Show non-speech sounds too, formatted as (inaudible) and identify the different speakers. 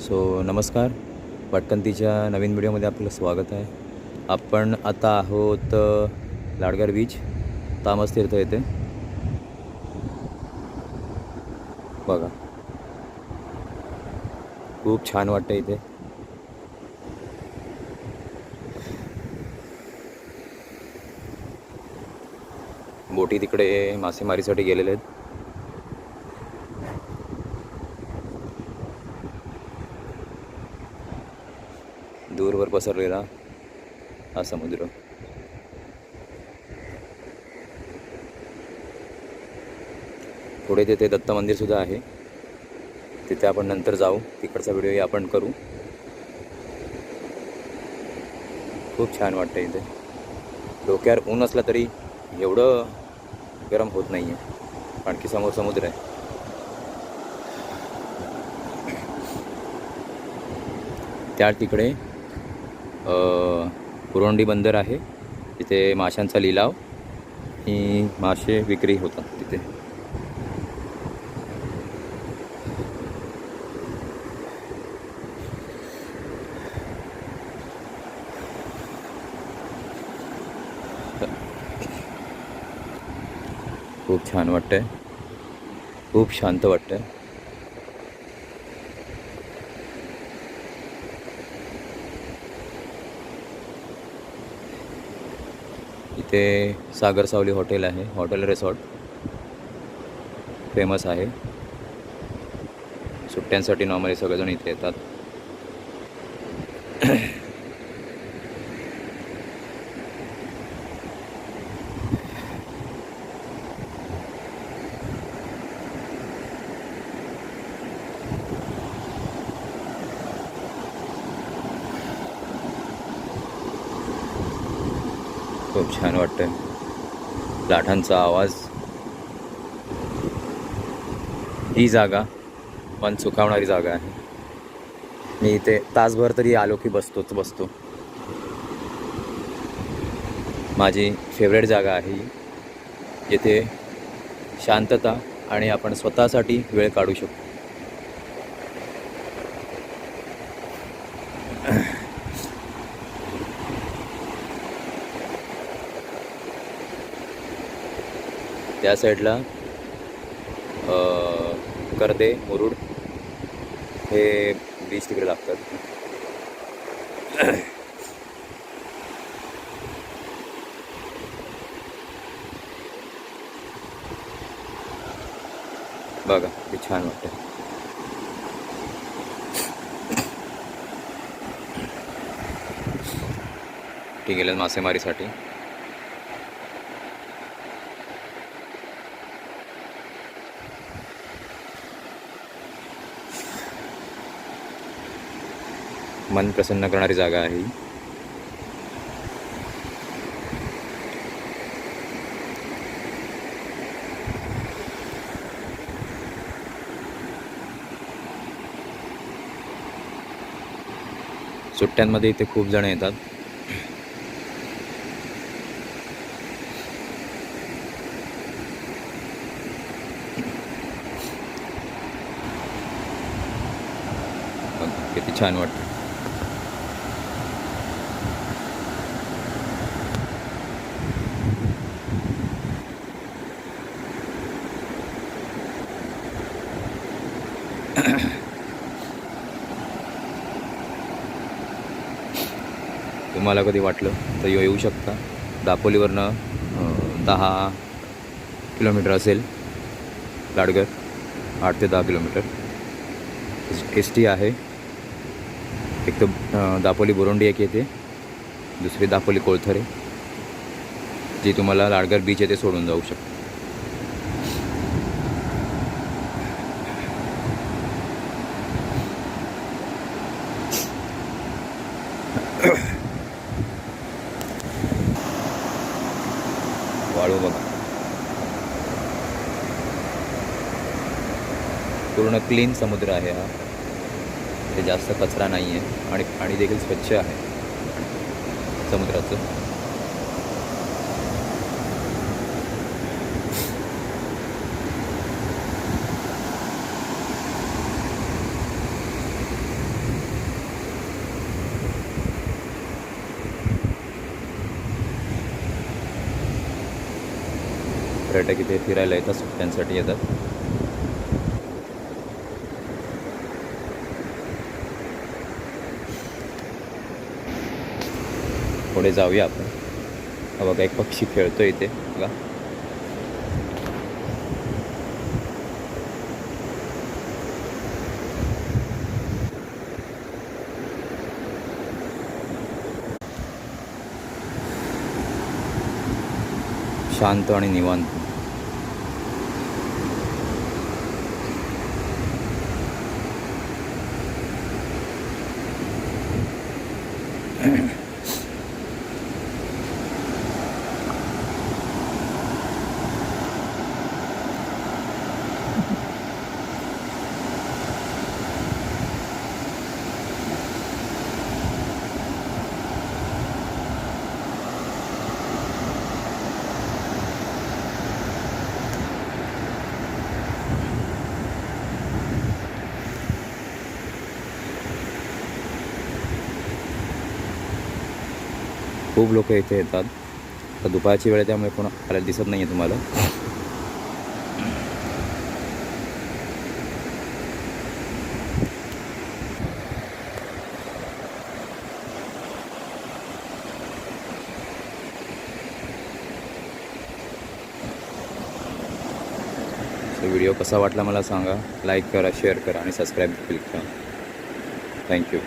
Speaker 1: So नमस्कार भटकंतीच्या नवीन व्हिडिओमध्ये आपलं स्वागत आहे. आपण आता आहोत लाडगार बीच तामस तीर्थ येथे. बघा. खूप छान वाटतं इथे. बोटी तिकडे मासेमारीसाठी गेलेले आहेत. पसरलेला हा समुद्र. पुढे तिथे दत्त मंदिर सुद्धा आहे. तिथे आपण नंतर जाऊ. तिकडचा व्हिडिओही आपण करू. खूप छान वाटतं इथे. डोक्यावर ऊन असलं तरी एवढं गरम होत नाही आहे आणखी समोर समुद्र आहे. त्या तिकडे कुरोंडी बंदर आहे. तिथे माशांचा लिलाव आणि मासे विक्री होतात तिथे. खूप छान वाटतंय. खूप शांत वाटतंय. इथे सागर सावली हॉटेल आहे हॉटेल रिसॉर्ट. फेमस आहे. सुट्ट्यांसाठी नॉर्मली सगळेजण इथे येतात. खूप छान वाटतं लाटांचा आवाज. ही जागा मन चुकावणारी जागा आहे. मी इथे तासभर तरी आलो की बसतोच बसतो. माझी फेवरेट जागा आहे जिथे शांतता आणि आपण स्वतःसाठी वेळ काढू शकतो. त्या साईडला कर्दे मुरुड हे बीच तिकडे लागतात. बघा ते छान वाटतं ठीक आहे मासेमारीसाठी. मन प्रसन्न करणारी जागा आहे. सुट्ट्यांमध्ये इथे खूप जण येतात. किती छान वाटतं. (coughs) तुम्हाला कधी वाटलं? तर येऊ येऊ शकता. दापोलीवरनं दहा किलोमीटर असेल. लाडगर आठ ते दहा किलोमीटर. एस टी आहे. एक तर दापोली बोरोंडी एक येते. दुसरी दापोली कोळथरे जी तुम्हाला लाडगर बीच येथे सोडून जाऊ शकते. वाळू बघा. पूर्ण क्लीन समुद्र आहे हा. ते जास्त कचरा नाही आहे आणि पाणी देखील स्वच्छ आहे समुद्राचं. पर्यटक इथे फिरायला येतात सुट्ट्यांसाठी येतात. पुढे जाऊया आपण. हा बघा एक पक्षी खेळतो इथे. बघा. शांत आणि निवांत. खूप लोक इथे येतात. तर दुपारची वेळ त्यामुळे कोण आपल्याला दिसत नाही आहे तुम्हाला व्हिडिओ कसा वाटला मला सांगा. लाईक करा शेअर करा आणि सबस्क्राईब क्लिक करा. थँक्यू.